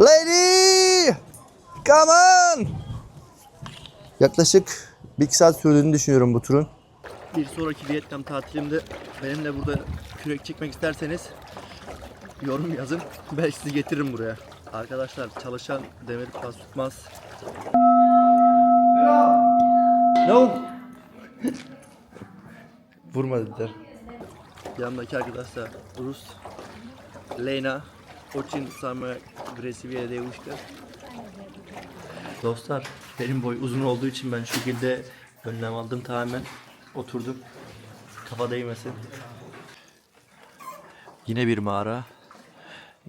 Lady! Come on! Yaklaşık bir iki saat sürdüğünü düşünüyorum bu turun. Bir sonraki Vietnam tatilimde benimle burada kürek çekmek isterseniz yorum yazın. Ben sizi getiririm buraya. Arkadaşlar çalışan demir pas tutmaz. No! Vurma dediler. Yanımdaki arkadaşlar Rus, Lena, Очень самая агрессивная девушка. Dostlar benim boy uzun olduğu için ben şu şekilde önlem aldım tamamen oturdum. Kafa değmesin. Yine bir mağara.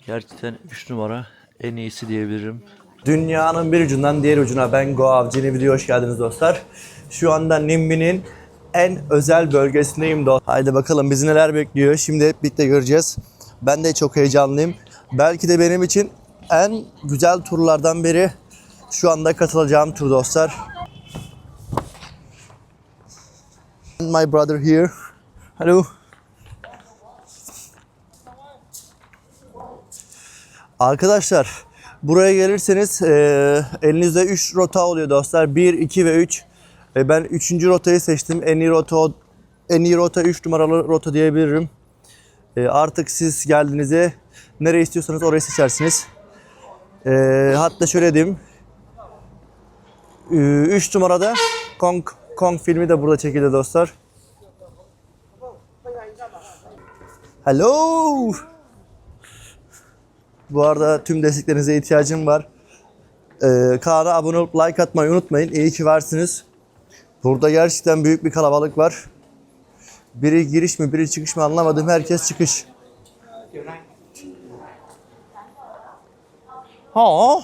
Gerçekten 3 numara en iyisi diyebilirim. Dünyanın bir ucundan diğer ucuna ben Go Avcı yeni videoya hoş geldiniz dostlar. Şu anda Nimbi'nin en özel bölgesindeyim dostlar. Haydi bakalım bizi neler bekliyor. Şimdi hep birlikte göreceğiz. Ben de çok heyecanlıyım. Belki de benim için en güzel turlardan biri şu anda katılacağım tur dostlar. My brother here. Hello. Arkadaşlar buraya gelirseniz e, elinizde 3 rota oluyor dostlar. 1, 2 ve 3. E, ben 3. rotayı seçtim. En iyi rota en iyi rota 3 numaralı rota diyebilirim. E, artık siz geldiğinizde nereye istiyorsanız orayı seçersiniz. E, hatta şöyle diyeyim. 3 numarada Kong Kong filmi de burada çekildi dostlar. Hello. Bu arada tüm desteklerinize ihtiyacım var. Ee, kanala abone olup like atmayı unutmayın. İyi ki varsınız. Burada gerçekten büyük bir kalabalık var. Biri giriş mi biri çıkış mı anlamadım. Herkes çıkış. Ha.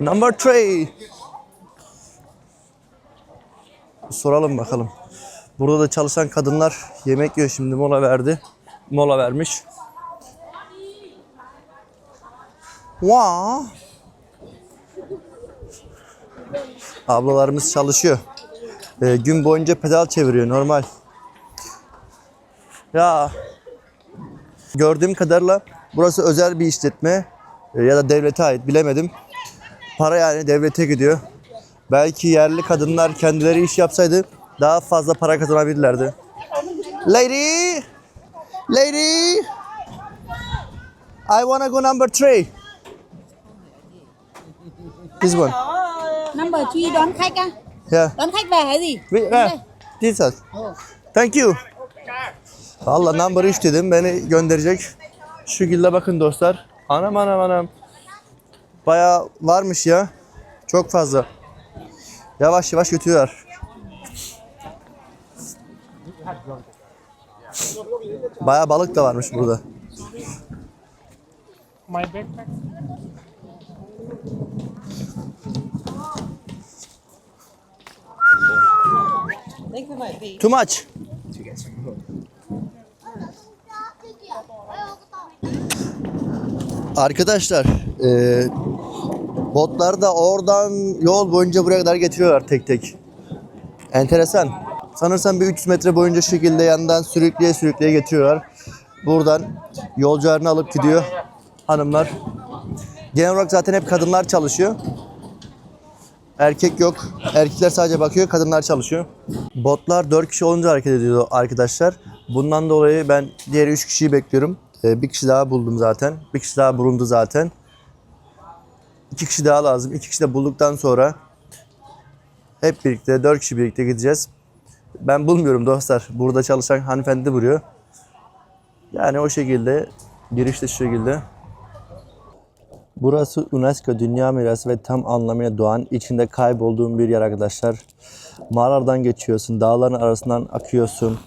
Number three. Soralım bakalım. Burada da çalışan kadınlar yemek yiyor şimdi mola verdi. Mola vermiş. Wow. Ablalarımız çalışıyor. Ee, gün boyunca pedal çeviriyor normal. Ya gördüğüm kadarıyla burası özel bir işletme ya da devlete ait bilemedim. Para yani devlete gidiyor. Belki yerli kadınlar kendileri iş yapsaydı daha fazla para kazanabilirlerdi. Lady! Lady! I wanna go number three. This one. Number 3 đón khách á Yeah. Đón khách về hay gì? We, yeah. This one. Thank you. Valla number 3 dedim beni gönderecek. Şu şekilde bakın dostlar. Anam anam anam. Baya varmış ya. Çok fazla. Yavaş yavaş götürüyorlar. Baya balık da varmış burada. My backpack. Too much. Arkadaşlar, e, botları da oradan yol boyunca buraya kadar getiriyorlar tek tek. Enteresan. Sanırsam bir 300 metre boyunca şekilde yandan sürükleye sürükleye getiriyorlar. Buradan yolcularını alıp gidiyor hanımlar. Genel olarak zaten hep kadınlar çalışıyor. Erkek yok. Erkekler sadece bakıyor, kadınlar çalışıyor. Botlar 4 kişi olunca hareket ediyor arkadaşlar. Bundan dolayı ben diğer 3 kişiyi bekliyorum. Ee, bir kişi daha buldum zaten. Bir kişi daha bulundu zaten. İki kişi daha lazım. İki kişi de bulduktan sonra hep birlikte, 4 kişi birlikte gideceğiz. Ben bulmuyorum dostlar. Burada çalışan hanımefendi buluyor. Yani o şekilde, giriş de şu şekilde. Burası UNESCO Dünya Mirası ve tam anlamıyla doğan içinde kaybolduğun bir yer arkadaşlar. Mağaralardan geçiyorsun, dağların arasından akıyorsun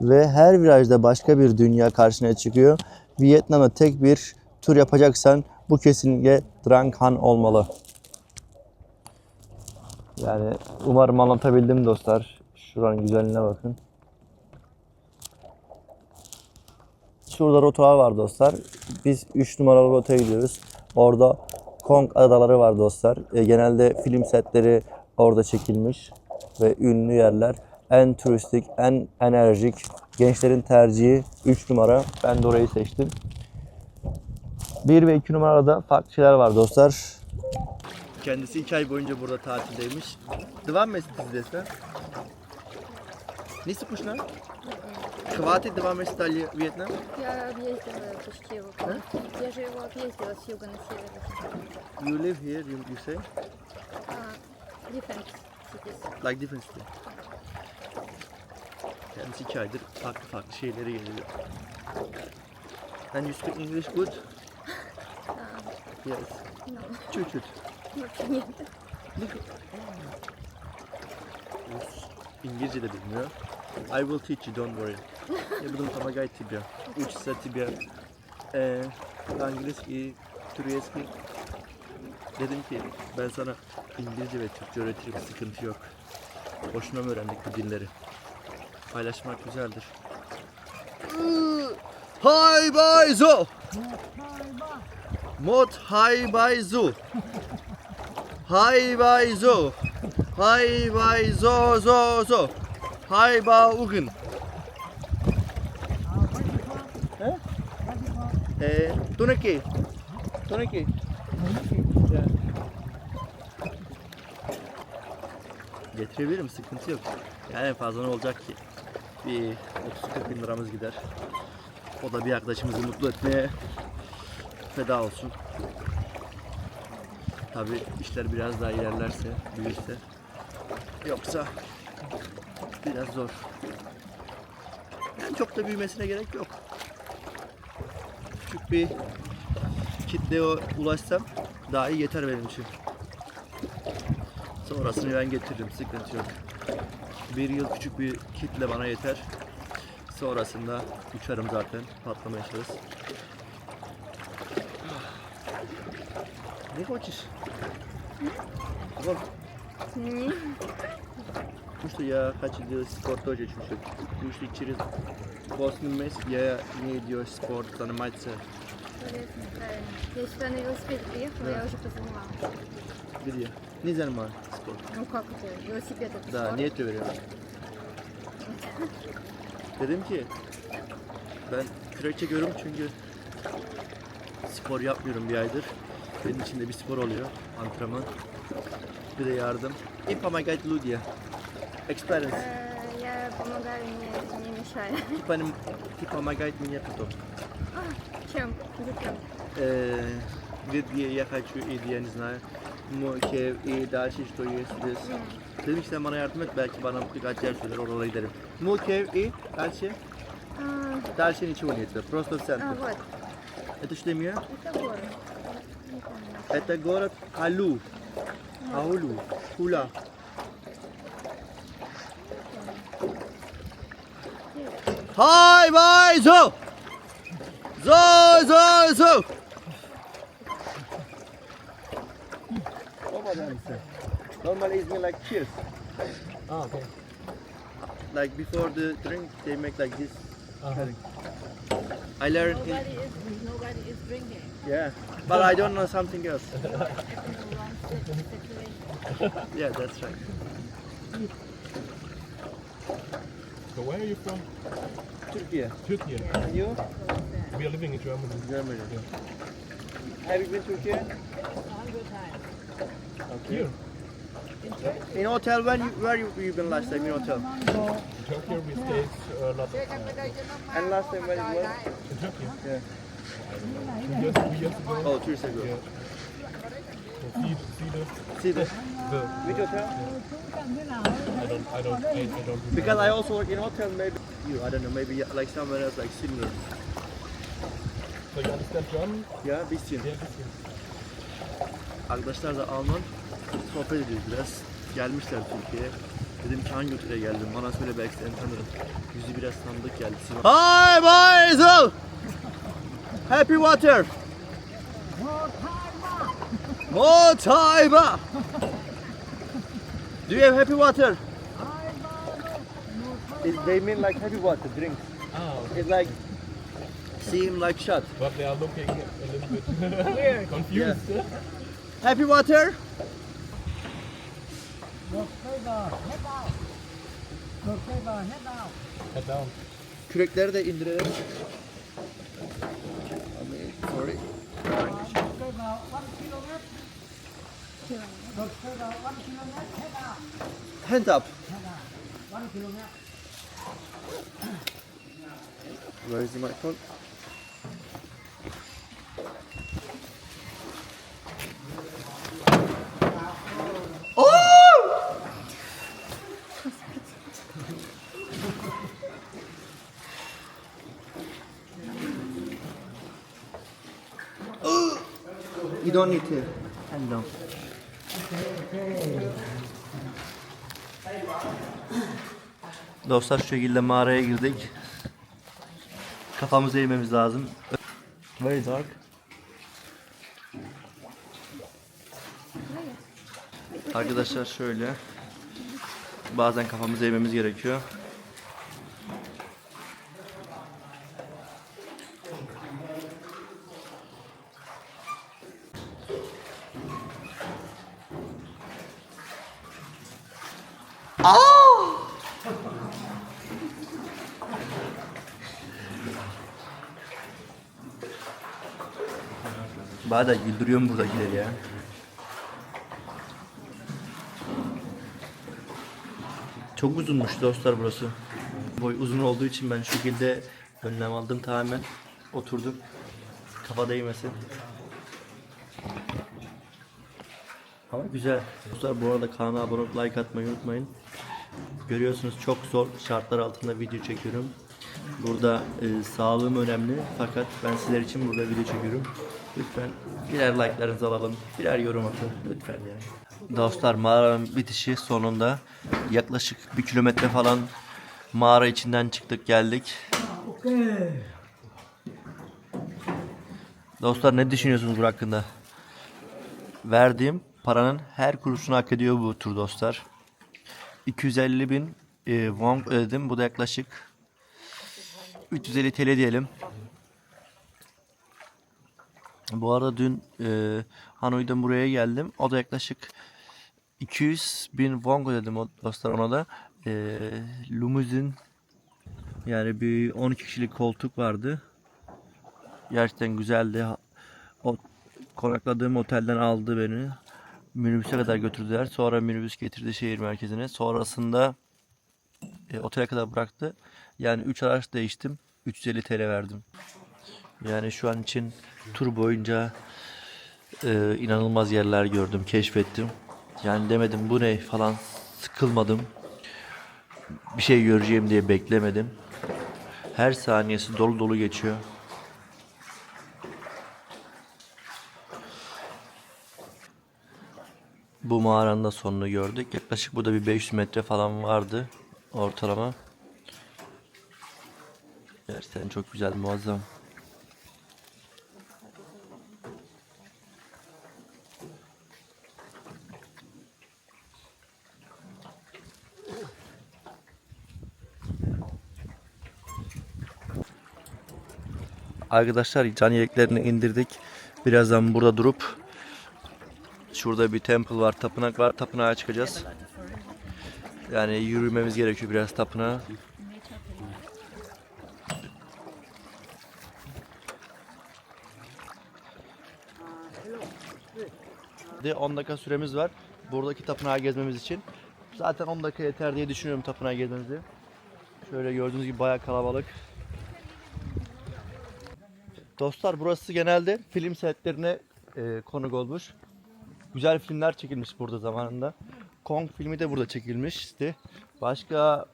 ve her virajda başka bir dünya karşına çıkıyor. Vietnam'da tek bir tur yapacaksan bu kesinlikle Drang Han olmalı. Yani umarım anlatabildim dostlar. Şuranın güzelliğine bakın. Şurada rotalar var dostlar. Biz 3 numaralı rotaya gidiyoruz. Orada Kong adaları var dostlar. E, genelde film setleri orada çekilmiş ve ünlü yerler En turistik, en enerjik, gençlerin tercihi 3 numara. Ben de orayı seçtim. 1 ve 2 numarada farklı şeyler var dostlar. Kendisi iki ay boyunca burada tatildeymiş. Devam mı siz desene? Не скучно? Хватит два месяца Вьетнам? Я объездила почти его. Я же его объездила с юга на север. You live here, you, you say? А, different cities. Like different city. Kendisi iki aydır farklı farklı şeylere geliyor. And you speak English good? yes. No. Çok kötü. İngilizce de bilmiyor. I will teach you, don't worry. Yapalım tamagay tibia. Üç ise tibia. Ee, İngiliz iyi, Dedim ki ben sana İngilizce ve Türkçe öğretirim, sıkıntı yok. Boşuna mı öğrendik bu dilleri? Paylaşmak güzeldir. Hay bay zo! Mot hay bay zo! Hay bay zo! Hay bay zo zo zo! Hay ba? Ee, Tunaki. Tunaki. Ya. Getirebilirim sıkıntı yok. Yani fazla ne olacak ki? Bir 30-40 bin liramız gider. O da bir arkadaşımızı mutlu etmeye feda olsun. Tabi işler biraz daha ilerlerse, büyürse. Yoksa biraz zor. Yani çok da büyümesine gerek yok. Küçük bir kitleye ulaşsam daha iyi yeter benim için. Sonrasını ben getiririm, sıkıntı yok. Bir yıl küçük bir kitle bana yeter. Sonrasında uçarım zaten, patlama yaşarız. Не хочешь? Вот. Не. Потому что я хочу делать спорт тоже чуть-чуть. Потому что через 8 месяцев я не делаю спорт, заниматься Полезно, правильно. Я сюда на велосипеде приехала, Да. я уже позанималась. где? Не занимаюсь спортом. Ну как это? Велосипед это Да, спорт? niye öyle? Dedim ki ben kürek çekiyorum çünkü spor yapmıyorum bir aydır. Benim için de bir spor oluyor. Antrenman. Bir de yardım. И помогать людям. Experience. Э, Я помогаю, не, не мешаю. Типа, не- типа помогать мне потом. Чем? Зачем? Э, где я хочу и я не знаю. Мокев и дальше что есть здесь. Dedim ki sen bana yardım et belki bana birkaç yer söyler oralara giderim. Мукев и дальше. А, Дальше ничего нет, просто в а, центре. вот, Это что имя? это город. Не помню. Это город Алу. Аулу. Хула. Hi, bye, zo! Zo, zo, zo! Normally it's like cheers. Ah, okay. Like before the drink, they make like this. Uh-huh. I learned Nobody is, nobody is drinking. yeah, but I don't know something else. Yeah, that's right. So where are you from? Turkey. Turkey. And you? We are living in Germany. Germany. Have you been to Turkey? Here In hotel, when you, where you you been last time in hotel? in Tokyo, we stayed a lot of time. And last time when you were? In Turkey? Yeah. Two years, three years ago. Oh, two years ago. Yeah. So see, see the, See the the which hotel? I don't, I don't, I, I don't remember. Because I also work in hotel. Maybe you, I don't know. Maybe like somewhere else, like similar. So you understand German? Yeah, bisschen. Yeah. Arkadaşlar da Alman. Sohbet ediyoruz biraz. Gelmişler Türkiye'ye. Dedim ki hangi otele geldim? Bana söyle belki seni tanırım. Yüzü biraz tanıdık geldi. Hi boys! Happy water! Motayba! Do you have happy water? It, they mean like happy water, drinks. Ah, okay. It's like seem like shot. But they are looking a little bit confused. Happy water? Head down. Kürekleri de indirelim. Sorry. Hand up. Where is the microphone? You don't need to. Hand Dostlar şu şekilde mağaraya girdik. Kafamızı eğmemiz lazım. Very dark. Arkadaşlar şöyle. Bazen kafamızı eğmemiz gerekiyor. Bana da güldürüyorum buradakileri ya. Çok uzunmuş dostlar burası. Boy uzun olduğu için ben şu şekilde önlem aldım tamamen. Oturdum. Kafa değmesin. Ama güzel. Dostlar bu arada kanala abone olup like atmayı unutmayın. Görüyorsunuz çok zor şartlar altında video çekiyorum. Burada e, sağlığım önemli fakat ben sizler için burada video çekiyorum. Lütfen birer like'larınızı alalım, birer yorum atın lütfen yani. Dostlar mağaranın bitişi sonunda yaklaşık bir kilometre falan mağara içinden çıktık geldik. Dostlar ne düşünüyorsunuz bu hakkında? Verdiğim paranın her kuruşunu hak ediyor bu tur dostlar. 250 bin e, won ödedim. Bu da yaklaşık 350 TL diyelim. Bu arada dün e, Hanoi'den buraya geldim. O da yaklaşık 200 bin won ödedim o dostlar ona da. E, limuzin yani bir 12 kişilik koltuk vardı. Gerçekten güzeldi. O konakladığım otelden aldı beni. Minibüse kadar götürdüler. Sonra minibüs getirdi şehir merkezine. Sonrasında e, otele kadar bıraktı. Yani 3 araç değiştim. 350 TL verdim. Yani şu an için tur boyunca e, inanılmaz yerler gördüm, keşfettim. Yani demedim bu ne falan sıkılmadım. Bir şey göreceğim diye beklemedim. Her saniyesi dolu dolu geçiyor. Bu mağaranın da sonunu gördük. Yaklaşık burada bir 500 metre falan vardı ortalama. Gerçekten çok güzel, muazzam. Arkadaşlar can yeleklerini indirdik. Birazdan burada durup şurada bir temple var, tapınak var. Tapınağa çıkacağız. Yani yürümemiz gerekiyor biraz tapınağa. De 10 dakika süremiz var. Buradaki tapınağı gezmemiz için. Zaten 10 dakika yeter diye düşünüyorum tapınağı gezmemizi. Şöyle gördüğünüz gibi bayağı kalabalık. Dostlar burası genelde film setlerine e, konuk olmuş. Güzel filmler çekilmiş burada zamanında. Kong filmi de burada çekilmişti. Başka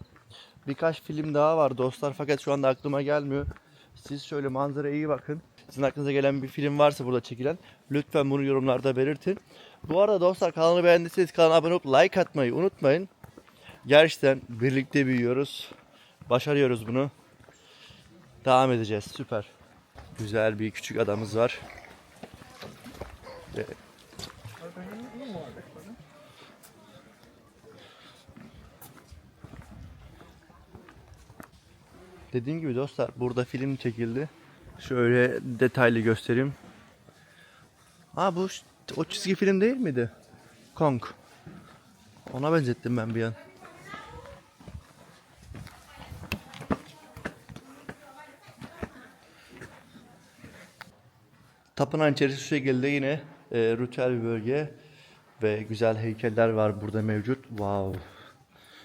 birkaç film daha var dostlar fakat şu anda aklıma gelmiyor. Siz şöyle manzaraya iyi bakın. Sizin aklınıza gelen bir film varsa burada çekilen lütfen bunu yorumlarda belirtin. Bu arada dostlar kanalı beğendiyseniz kanala abone olup like atmayı unutmayın. Gerçekten birlikte büyüyoruz. Başarıyoruz bunu. Devam edeceğiz. Süper. Güzel bir küçük adamız var. Ve- Dediğim gibi dostlar burada film çekildi. Şöyle detaylı göstereyim. Ha bu o çizgi film değil miydi? Kong. Ona benzettim ben bir an. Tapınağın içerisi şu şekilde yine e, ritüel bir bölge ve güzel heykeller var burada mevcut. Wow.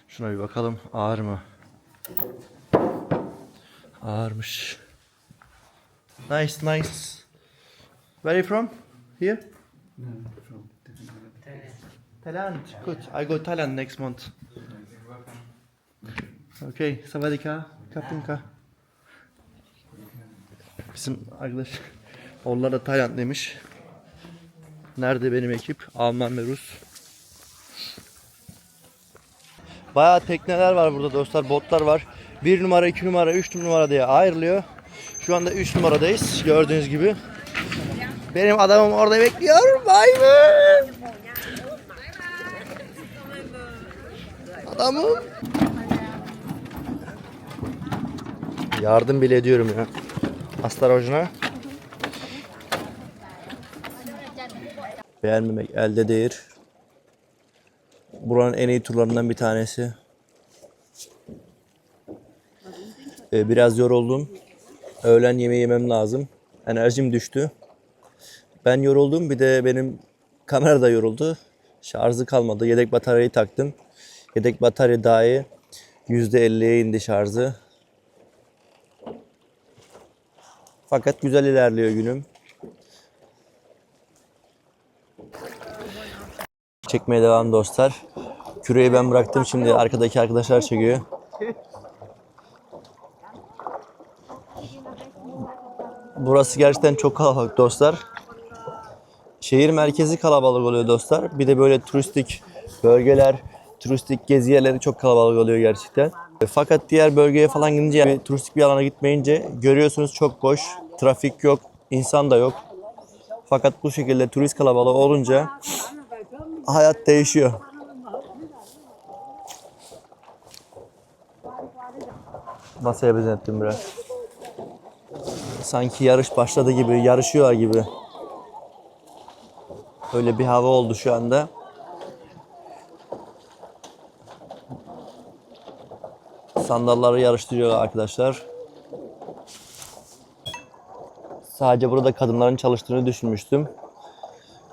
Şuna bir bakalım ağır mı? Ağırmış. Nice nice. Where are you from? Here? Thailand. Good. I go Thailand next month. Okay. Savadika. Kapinka. Bizim arkadaş onlar da Tayland'daymış. Nerede benim ekip? Alman ve Rus. Bayağı tekneler var burada dostlar, botlar var. 1 numara, 2 numara, 3 numara diye ayrılıyor. Şu anda 3 numaradayız gördüğünüz gibi. Benim adamım orada bekliyor. Vay be! Adamım. Yardım bile ediyorum ya. Astarojuna. Beğenmemek elde değil. Buranın en iyi turlarından bir tanesi. Ee, biraz yoruldum. Öğlen yemeği yemem lazım. Enerjim düştü. Ben yoruldum. Bir de benim kamera da yoruldu. Şarjı kalmadı. Yedek bataryayı taktım. Yedek batarya dahi %50'ye indi şarjı. Fakat güzel ilerliyor günüm. Çekmeye devam dostlar. Küreyi ben bıraktım şimdi arkadaki arkadaşlar çekiyor. Burası gerçekten çok kalabalık dostlar. Şehir merkezi kalabalık oluyor dostlar. Bir de böyle turistik bölgeler, turistik gezi yerleri çok kalabalık oluyor gerçekten. Fakat diğer bölgeye falan gidince yani turistik bir alana gitmeyince görüyorsunuz çok boş. Trafik yok, insan da yok. Fakat bu şekilde turist kalabalığı olunca hayat değişiyor. Masaya benzettim biraz. Sanki yarış başladı gibi, yarışıyorlar gibi. Öyle bir hava oldu şu anda. Sandalları yarıştırıyor arkadaşlar. Sadece burada kadınların çalıştığını düşünmüştüm.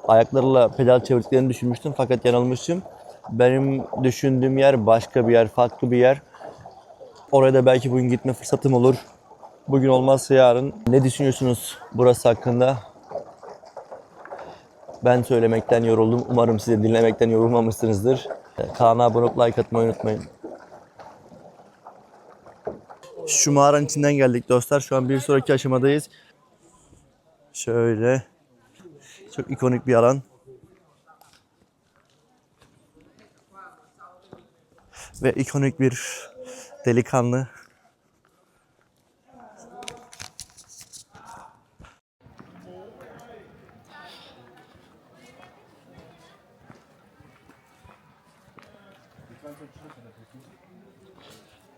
Ayaklarıyla pedal çevirdiklerini düşünmüştüm fakat yanılmışım. Benim düşündüğüm yer başka bir yer, farklı bir yer. Oraya da belki bugün gitme fırsatım olur. Bugün olmazsa yarın. Ne düşünüyorsunuz burası hakkında? Ben söylemekten yoruldum. Umarım siz de dinlemekten yorulmamışsınızdır. Kanala abone olup like atmayı unutmayın. Şu mağaranın içinden geldik dostlar. Şu an bir sonraki aşamadayız. Şöyle. Çok ikonik bir alan. Ve ikonik bir delikanlı.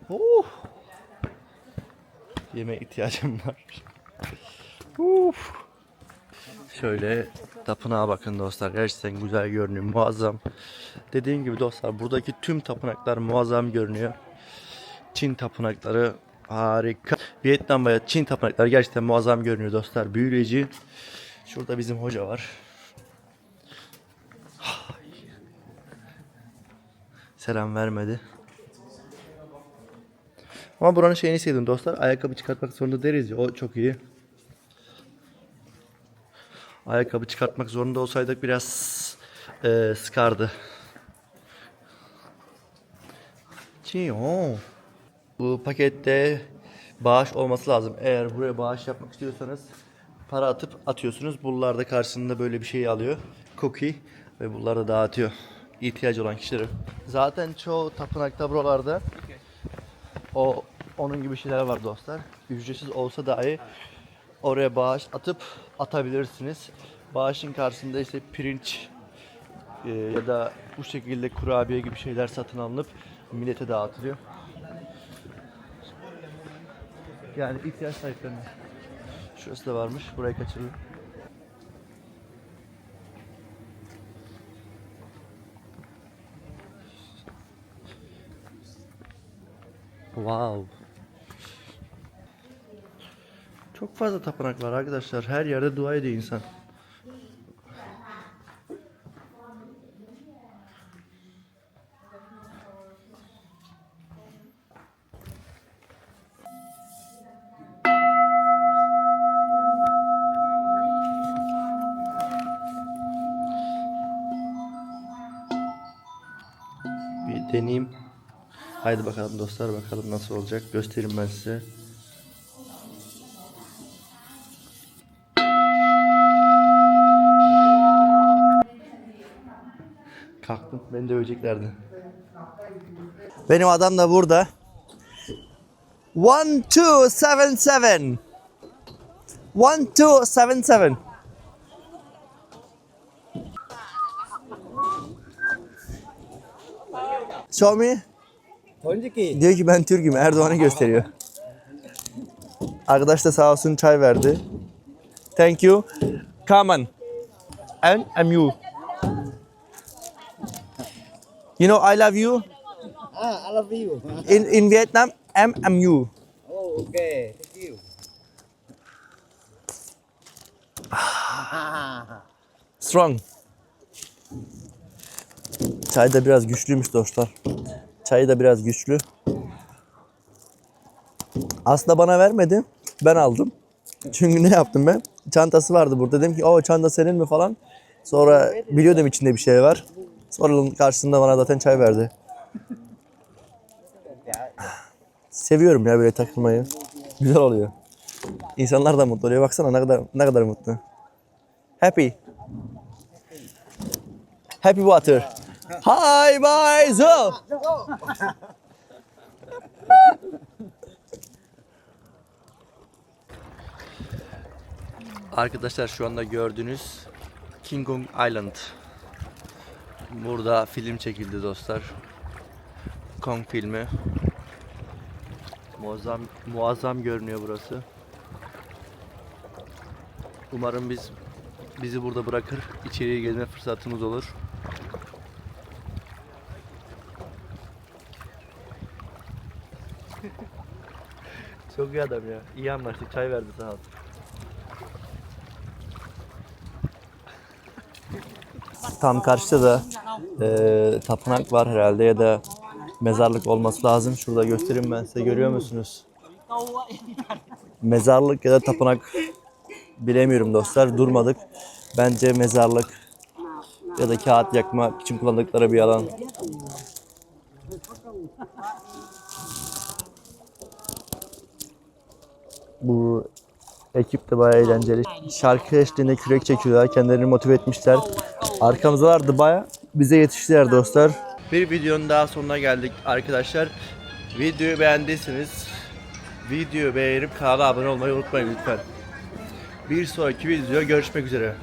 Oh. Yemeğe ihtiyacım var. Uf. Şöyle tapınağa bakın dostlar. Gerçekten güzel görünüyor. Muazzam. Dediğim gibi dostlar buradaki tüm tapınaklar muazzam görünüyor. Çin tapınakları harika. Vietnam veya Çin tapınakları gerçekten muazzam görünüyor dostlar. Büyüleyici. Şurada bizim hoca var. Selam vermedi. Ama buranın şeyini sevdim dostlar. Ayakkabı çıkartmak zorunda deriz ya. O çok iyi. Ayakkabı çıkartmak zorunda olsaydık biraz e, sıkardı. Çiyo. Bu pakette bağış olması lazım. Eğer buraya bağış yapmak istiyorsanız para atıp atıyorsunuz. Bunlar da karşılığında böyle bir şey alıyor. Cookie ve bunları da dağıtıyor. İhtiyacı olan kişilere. Zaten çoğu tapınakta buralarda o onun gibi şeyler var dostlar. Ücretsiz olsa dahi oraya bağış atıp atabilirsiniz. Bağışın karşısında işte pirinç e, ya da bu şekilde kurabiye gibi şeyler satın alınıp millete dağıtılıyor. Yani ihtiyaç sahiplerine. Şurası da varmış. Burayı kaçırdım. Wow. Çok fazla tapınak var arkadaşlar. Her yerde dua ediyor insan. Haydi bakalım dostlar bakalım nasıl olacak. Göstereyim ben size. Kalktım. Beni döveceklerdi. Benim adam da burada. 1277 1277 Show me. Diyor ki ben Türk'üm. Erdoğan'ı gösteriyor. Arkadaş da sağ olsun çay verdi. Thank you. Come on. And I'm you. You know I love you. Ah, I love you. In in Vietnam, I'm I'm you. Oh, okay. Thank you. Strong. Çay da biraz güçlüymüş dostlar. Çayı da biraz güçlü. Aslında bana vermedi. Ben aldım. Çünkü ne yaptım ben? Çantası vardı burada. Dedim ki o çanta senin mi falan. Sonra biliyordum içinde bir şey var. Sonra karşısında bana zaten çay verdi. Seviyorum ya böyle takılmayı. Güzel oluyor. İnsanlar da mutlu oluyor. Baksana ne kadar ne kadar mutlu. Happy. Happy water. Hi bye zo. Arkadaşlar şu anda gördüğünüz King Kong Island. Burada film çekildi dostlar. Kong filmi. Muazzam muazzam görünüyor burası. Umarım biz bizi burada bırakır, içeriye gezme fırsatımız olur. Çok iyi adam ya. İyi anlaştık. Çay verdi sağ ol. Tam karşıda da eee, tapınak var herhalde ya da mezarlık olması lazım. Şurada göstereyim ben size. Görüyor musunuz? Mezarlık ya da tapınak bilemiyorum dostlar. Durmadık. Bence mezarlık ya da kağıt yakmak için kullandıkları bir alan. Bu ekip de bayağı eğlenceli. Şarkı eşliğinde kürek çekiyorlar. Kendilerini motive etmişler. Arkamızdalardı bayağı. Bize yetiştiler dostlar. Bir videonun daha sonuna geldik arkadaşlar. Videoyu beğendiyseniz videoyu beğenip kanala abone olmayı unutmayın lütfen. Bir sonraki video görüşmek üzere.